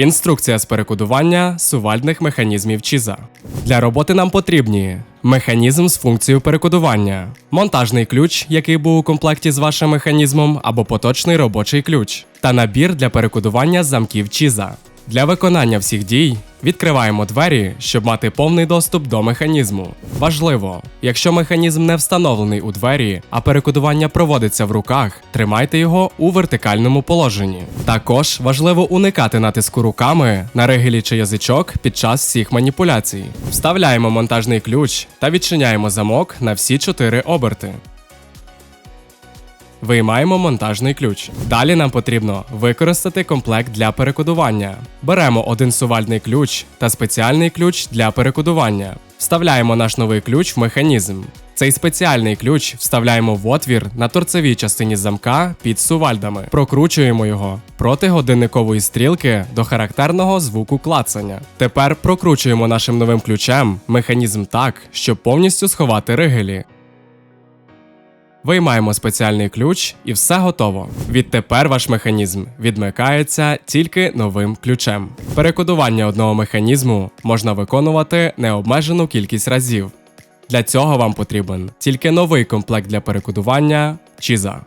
Інструкція з перекодування сувальних механізмів Чіза. Для роботи нам потрібні механізм з функцією перекодування, монтажний ключ, який був у комплекті з вашим механізмом, або поточний робочий ключ, та набір для перекодування замків Чіза. Для виконання всіх дій відкриваємо двері, щоб мати повний доступ до механізму. Важливо, якщо механізм не встановлений у двері, а перекодування проводиться в руках, тримайте його у вертикальному положенні. Також важливо уникати натиску руками на ригелі чи язичок під час всіх маніпуляцій. Вставляємо монтажний ключ та відчиняємо замок на всі чотири оберти. Виймаємо монтажний ключ. Далі нам потрібно використати комплект для перекодування. Беремо один сувальний ключ та спеціальний ключ для перекодування. Вставляємо наш новий ключ в механізм. Цей спеціальний ключ вставляємо в отвір на торцевій частині замка під сувальдами. Прокручуємо його проти годинникової стрілки до характерного звуку клацання. Тепер прокручуємо нашим новим ключем механізм так, щоб повністю сховати ригелі. Виймаємо спеціальний ключ і все готово. Відтепер ваш механізм відмикається тільки новим ключем. Перекодування одного механізму можна виконувати необмежену кількість разів. Для цього вам потрібен тільки новий комплект для перекодування Чіза.